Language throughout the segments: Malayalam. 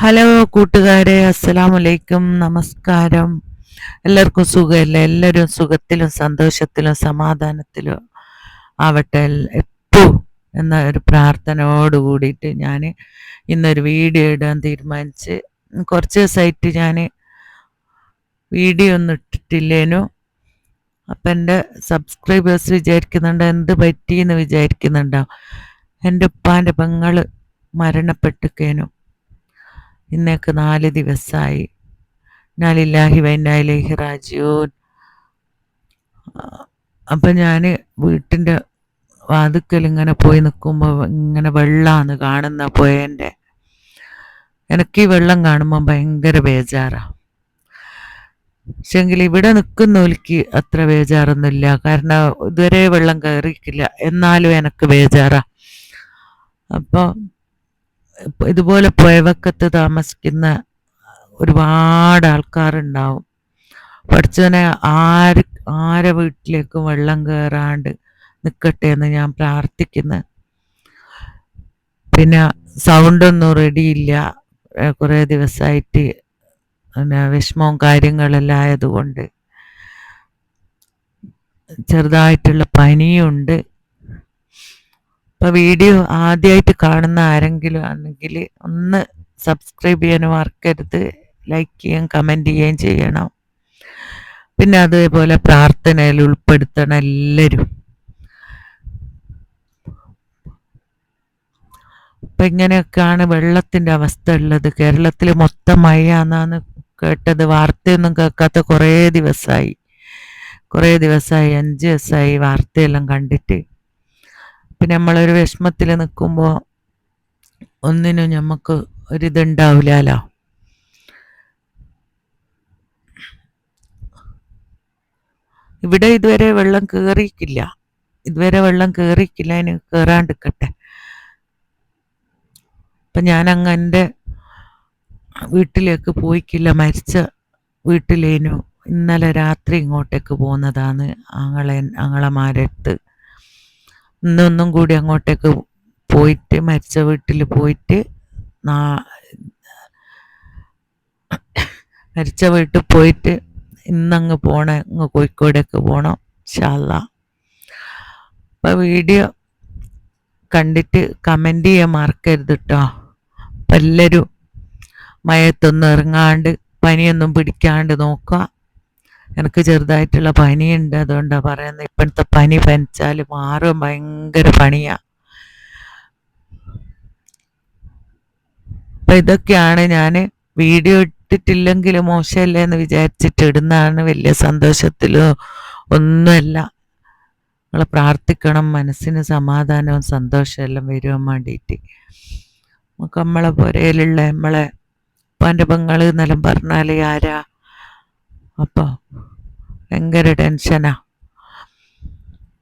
ഹലോ കൂട്ടുകാരെ അസ്സലാമലൈക്കും നമസ്കാരം. എല്ലാവർക്കും സുഖമല്ലേ? എല്ലാവരും സുഖത്തിലും സന്തോഷത്തിലും സമാധാനത്തിലും ആവട്ടെ. എപ്പോ എന്ന ഒരു പ്രാർത്ഥനയോട് കൂടിയിട്ട് ഞാൻ ഇന്നൊരു വീഡിയോ ഇടാൻ തീരുമാനിച്ച് കുറച്ച് ദിവസമായിട്ട് ഞാൻ വീഡിയോ ഒന്നും ഇട്ടിട്ടില്ലേനു. അപ്പം എന്റെ സബ്സ്ക്രൈബേഴ്സ് വിചാരിക്കുന്നുണ്ട് എന്ത് പറ്റിയെന്ന് വിചാരിക്കുന്നുണ്ടാവും. എന്റെ ഉപ്പാന്റെ പെങ്ങൾ മരണപ്പെട്ടിക്കേനു. ഇന്നേക്ക് നാല് ദിവസമായി നാലില്ലാഹി വൈനായിലേഹി റാജിയൂൻ അപ്പം ഞാൻ വീട്ടിന്റെ വാതുക്കൽ ഇങ്ങനെ പോയി നിൽക്കുമ്പോൾ ഇങ്ങനെ വെള്ളമാണ് കാണുന്ന പോയന്റെ എനിക്ക് ഈ വെള്ളം കാണുമ്പോൾ ഭയങ്കര ബേജാറാണ് പക്ഷെങ്കിൽ ഇവിടെ നിൽക്കുന്നവർക്ക് അത്ര ബേജാറൊന്നുമില്ല കാരണം ഇതുവരെ വെള്ളം കയറിക്കില്ല എന്നാലും എനിക്ക് ബേജാറാണ് അപ്പോൾ ഇതുപോലെ പുഴവക്കത്ത് താമസിക്കുന്ന ഒരുപാട് ആൾക്കാരുണ്ടാവും. പഠിച്ചവനെ ആര് ആരെ വീട്ടിലേക്കും വെള്ളം കയറാണ്ട് നിൽക്കട്ടെ എന്ന് ഞാൻ പ്രാർത്ഥിക്കുന്നു. പിന്നെ സൗണ്ടൊന്നും റെഡിയില്ല കുറേ ദിവസമായിട്ട് പിന്നെ വിഷമവും കാര്യങ്ങളെല്ലാം ആയതുകൊണ്ട് ചെറുതായിട്ടുള്ള പനിയുണ്ട്. അപ്പോൾ വീഡിയോ ആദ്യമായിട്ട് കാണുന്ന ആരെങ്കിലും ആണെങ്കിൽ ഒന്ന് സബ്സ്ക്രൈബ് ചെയ്യാൻ മറക്കരുത്. ലൈക്ക് ചെയ്യാൻ കമന്റ് ചെയ്യുകയും ചെയ്യണം. പിന്നെ അതേപോലെ പ്രാർത്ഥനയിൽ ഉൾപ്പെടുത്തണം എല്ലാവരും അപ്പം ഇങ്ങനെയൊക്കെയാണ് വെള്ളത്തിന്റെ അവസ്ഥ ഉള്ളത്. കേരളത്തിൽ മൊത്തം മഴയാണെന്നാണ് കേട്ടത്. വാർത്തയൊന്നും കേൾക്കാത്ത കുറേ ദിവസമായി കുറേ ദിവസമായി അഞ്ച് ദിവസമായി വാർത്തയെല്ലാം കണ്ടിട്ട്. പിന്നെ നമ്മളൊരു വിഷമത്തിൽ നിൽക്കുമ്പോൾ ഒന്നിനും നമുക്ക് ഒരിതുണ്ടാവില്ലല്ലോ. ഇവിടെ ഇതുവരെ വെള്ളം കയറിയിട്ടില്ല ഇതുവരെ വെള്ളം കയറിയിട്ടില്ല അതിന് കയറാണ്ടിരിക്കട്ടെ അപ്പം ഞാൻ അങ്ങ് എന്റെ വീട്ടിലേക്ക് പോയിക്കില്ല മരിച്ച വീട്ടിലേനു ഇന്നലെ രാത്രി ഇങ്ങോട്ടേക്ക് പോകുന്നതാണ് അങ്ങളെ ആങ്ങളമാരടുത്ത് ഇന്നൊന്നും കൂടി അങ്ങോട്ടേക്ക് പോയിട്ട് മരിച്ച വീട്ടിൽ പോയിട്ട് മരിച്ച വീട്ടിൽ പോയിട്ട് ഇന്നങ്ങ് പോണ ഇങ്ങ് കോഴിക്കോടേക്ക് പോകണം ഷാല്ല അപ്പം വീഡിയോ കണ്ടിട്ട് കമന്റ് ചെയ്യാൻ മറക്കരുത് കേട്ടോ അപ്പം എല്ലാവരും മയത്തൊന്നും ഇറങ്ങാണ്ട് പനിയൊന്നും പിടിക്കാണ്ട് നോക്കുക എനിക്ക് ചെറുതായിട്ടുള്ള പനിയുണ്ട്. അതുകൊണ്ടാണ് പറയുന്നത് ഇപ്പോഴത്തെ പനി പനിച്ചാൽ മാറും. ഭയങ്കര പണിയാണ് അപ്പം ഇതൊക്കെയാണ് ഞാൻ വീഡിയോ ഇട്ടിട്ടില്ലെങ്കിൽ മോശമല്ലേ എന്ന് വിചാരിച്ചിട്ട് ഇടുന്നതാണ് വലിയ സന്തോഷത്തിലോ ഒന്നുമല്ല. നമ്മൾ പ്രാർത്ഥിക്കണം മനസ്സിന് സമാധാനവും സന്തോഷമെല്ലാം വരുവാൻ വേണ്ടിയിട്ട്. നമുക്ക് നമ്മളെ പുരയിലുള്ള നമ്മളെ ഉപ്പാന്റെ പെങ്ങൾ എന്നെല്ലാം പറഞ്ഞാൽ ആരാ അപ്പോൾ ഭയങ്കര ടെൻഷനാ.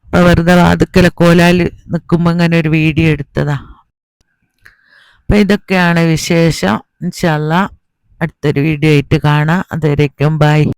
അപ്പോൾ വെറുതെ വാതുക്കല കോലാൽ നിൽക്കുമ്പോൾ ഇങ്ങനെ ഒരു വീഡിയോ എടുത്തതാ. അപ്പം ഇതൊക്കെയാണ് വിശേഷം. ഇൻഷല്ല അടുത്തൊരു വീഡിയോ ആയിട്ട് കാണാം. അതുവരേക്കും ബൈ.